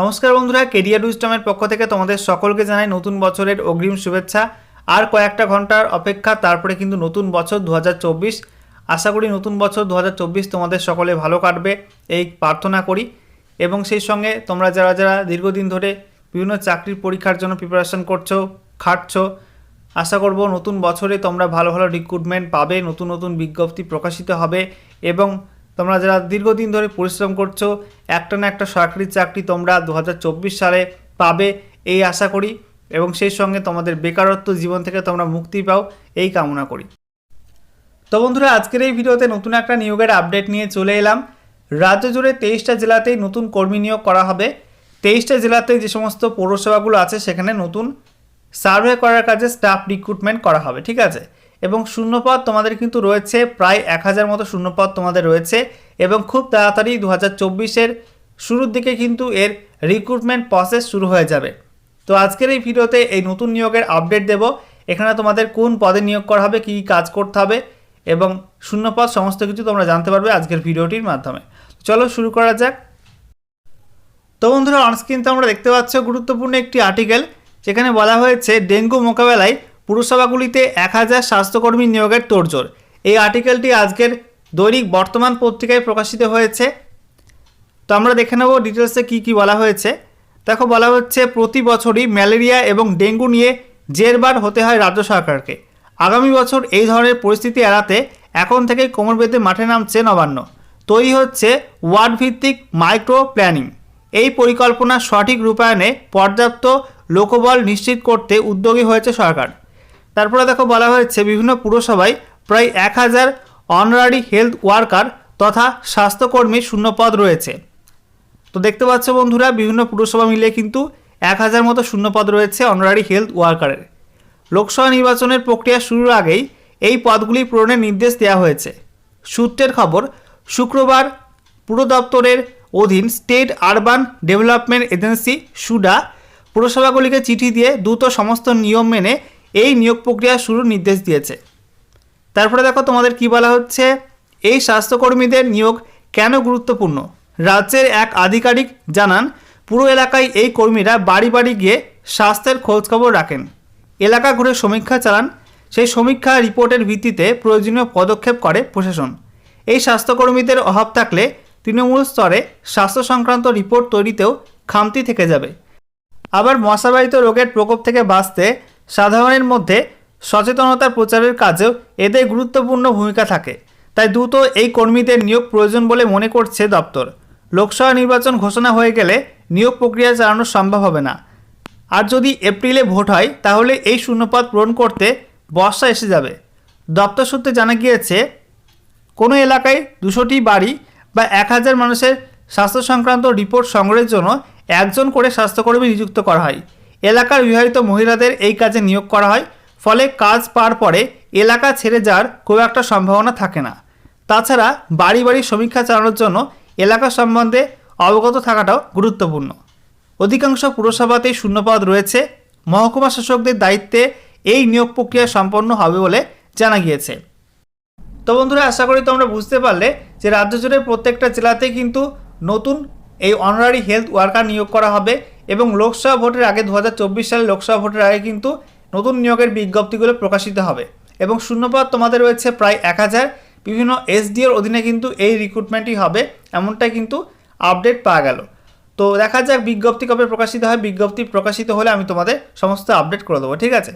নমস্কার বন্ধুরা কেরিয়ার উইস্টমের পক্ষ থেকে তোমাদের সকলকে জানাই নতুন বছরের অগ্রিম শুভেচ্ছা। আর কয়েকটা ঘণ্টার অপেক্ষা, তারপরে কিন্তু নতুন বছর দু হাজার চব্বিশ। আশা করি নতুন বছর দু হাজার চব্বিশ তোমাদের সকলে ভালো কাটবে, এই প্রার্থনা করি। এবং সেই সঙ্গে তোমরা যারা যারা দীর্ঘদিন ধরে বিভিন্ন চাকরির পরীক্ষার জন্য প্রিপারেশন করছ, খাটছো, আশা করব নতুন বছরে তোমরা ভালো ভালো রিক্রুটমেন্ট পাবে, নতুন নতুন বিজ্ঞপ্তি প্রকাশিত হবে। এবং তোমরা যারা দীর্ঘদিন ধরে পরিশ্রম করছ, একটা না একটা সরকারি চাকরি তোমরা দু হাজার চব্বিশ সালে পাবে এই আশা করি এবং সেই সঙ্গে তোমাদের বেকারত্ব জীবন থেকে তোমরা মুক্তি পাও, এই কামনা করি। তো বন্ধুরা, আজকের এই ভিডিওতে নতুন একটা নিয়োগের আপডেট নিয়ে চলে এলাম। রাজ্য জুড়ে তেইশটা জেলাতেই নতুন কর্মী নিয়োগ করা হবে। তেইশটা জেলাতে যে সমস্ত পৌরসভাগুলো আছে, সেখানে নতুন সার্ভে করার কাজে স্টাফ রিক্রুটমেন্ট করা হবে, ঠিক আছে? এবং শূন্যপদ তোমাদের কিন্তু রয়েছে, প্রায় এক হাজার মতো শূন্যপদ তোমাদের রয়েছে এবং খুব তাড়াতাড়ি দু হাজার চব্বিশের শুরুর দিকে কিন্তু এর রিক্রুটমেন্ট প্রসেস শুরু হয়ে যাবে। তো আজকের এই ভিডিওতে এই নতুন নিয়োগের আপডেট দেব, এখানে তোমাদের কোন পদে নিয়োগ করা হবে, কী কাজ করতে হবে এবং শূন্যপদ সমস্ত কিছু তোমরা জানতে পারবে আজকের ভিডিওটির মাধ্যমে। চলো শুরু করা যাক। তো বন্ধুরা অনস্ক্রিন তো আমরা দেখতে পাচ্ছ গুরুত্বপূর্ণ একটি আর্টিকেল যেখানে বলা হয়েছে ডেঙ্গু মোকাবেলায় পুরসভাগুলিতে এক হাজার স্বাস্থ্যকর্মী নিয়োগের তোড়জোড়। এই আর্টিকেলটি আজকের দৈনিক বর্তমান পত্রিকায় প্রকাশিত হয়েছে। তো আমরা দেখে নেব ডিটেলসে কী কী বলা হয়েছে। দেখো, বলা হচ্ছে, প্রতি বছরই ম্যালেরিয়া এবং ডেঙ্গু নিয়ে জেরবার হতে হয় রাজ্য সরকারকে। আগামী বছর এই ধরনের পরিস্থিতি এড়াতে এখন থেকেই কোমর বেঁধে মাঠে নামছে নবান্ন। তৈরি হচ্ছে ওয়ার্ড ভিত্তিক মাইক্রো প্ল্যানিং এই পরিকল্পনা সঠিক রূপায়ণে পর্যাপ্ত লোকবল নিশ্চিত করতে উদ্যোগী হয়েছে সরকার। তারপরে দেখো বলা হয়েছে বিভিন্ন পুরসভায় প্রায় এক হাজার অনারারি হেলথ ওয়ার্কার তথা স্বাস্থ্যকর্মীর শূন্যপদ রয়েছে। তো দেখতে পাচ্ছ বন্ধুরা, বিভিন্ন পুরসভা মিলিয়ে কিন্তু এক হাজার মতো শূন্যপদ রয়েছে অনারারি হেলথ ওয়ার্কারের লোকসভা নির্বাচনের প্রক্রিয়া শুরুর আগেই এই পদগুলি পূরণের নির্দেশ দেওয়া হয়েছে। সূত্রের খবর, শুক্রবার পুর দপ্তরের অধীন state urban development agency SUDA, পুরসভাগুলিকে চিঠি দিয়ে দ্রুত সমস্ত নিয়ম মেনে এই নিয়োগ প্রক্রিয়া শুরুর নির্দেশ দিয়েছে। তারপরে দেখো তোমাদের কি বলা হচ্ছে? এই স্বাস্থ্যকর্মীদের নিয়োগ কেন গুরুত্বপূর্ণ? রাজ্যের এক আধিকারিক জানান, পুরো এলাকায় এই কর্মীরা বাড়ি বাড়ি গিয়ে স্বাস্থ্যের খোঁজখবর রাখেন। এলাকা ঘুরে সমীক্ষা চালান। সেই সমীক্ষা রিপোর্টের ভিত্তিতে প্রয়োজনীয় পদক্ষেপ করে প্রশাসন। এই স্বাস্থ্যকর্মীদের অভাব থাকলে তৃণমূল স্তরে স্বাস্থ্য সংক্রান্ত রিপোর্ট তৈরিতেও খামতি থেকে যাবে। আবার মশাবাহিত রোগের প্রকোপ থেকে বাঁচতে সাধারণের মধ্যে সচেতনতার প্রচারের কাজেও এদের গুরুত্বপূর্ণ ভূমিকা থাকে। তাই দ্রুত এই কর্মীদের নিয়োগ প্রয়োজন বলে মনে করছে দপ্তর। লোকসভা নির্বাচন ঘোষণা হয়ে গেলে নিয়োগ প্রক্রিয়া চালানো সম্ভব হবে না। আর যদি এপ্রিলে ভোট হয়, তাহলে এই শূন্যপদ পূরণ করতে বর্ষা এসে যাবে। দপ্তর সূত্রে জানা গিয়েছে, কোনো এলাকায় দুশোটি বাড়ি বা এক হাজার মানুষের স্বাস্থ্য সংক্রান্ত রিপোর্ট সংগ্রহের জন্য একজন করে স্বাস্থ্যকর্মী নিযুক্ত করা হয়। এলাকার বিবাহিত মহিলাদের এই কাজে নিয়োগ করা হয়। ফলে কাজ পার পরে এলাকা ছেড়ে যাওয়ার খুব একটা সম্ভাবনা থাকে না। তাছাড়া বাড়ি বাড়ি সমীক্ষা চালানোর জন্য এলাকা সম্বন্ধে অবগত থাকাটাও গুরুত্বপূর্ণ। অধিকাংশ পুরসভাতেই শূন্যপদ রয়েছে। মহকুমা শাসকদের দায়িত্বে এই নিয়োগ প্রক্রিয়া সম্পন্ন হবে বলে জানা গিয়েছে। তো বন্ধুরা, আশা করি তোমরা বুঝতে পারলে যে রাজ্য জুড়ে প্রত্যেকটা জেলাতেই কিন্তু নতুন এই অনারারি হেলথ ওয়ার্কার নিয়োগ করা হবে। এবং লোকসভা ভোটের আগে দু হাজার চব্বিশ সালে লোকসভা ভোটের আগে কিন্তু নতুন নিয়োগের বিজ্ঞপ্তিগুলো প্রকাশিত হবে। এবং শূন্যপদ তোমাদের রয়েছে প্রায় এক হাজার। বিভিন্ন এসডিওর অধীনে কিন্তু এই রিক্রুটমেন্টই হবে, এমনটাই কিন্তু আপডেট পাওয়া গেল। তো দেখা যাক বিজ্ঞপ্তি কবে প্রকাশিত হয়। বিজ্ঞপ্তি প্রকাশিত হলে আমি তোমাদের সমস্ত আপডেট করে দেবো, ঠিক আছে?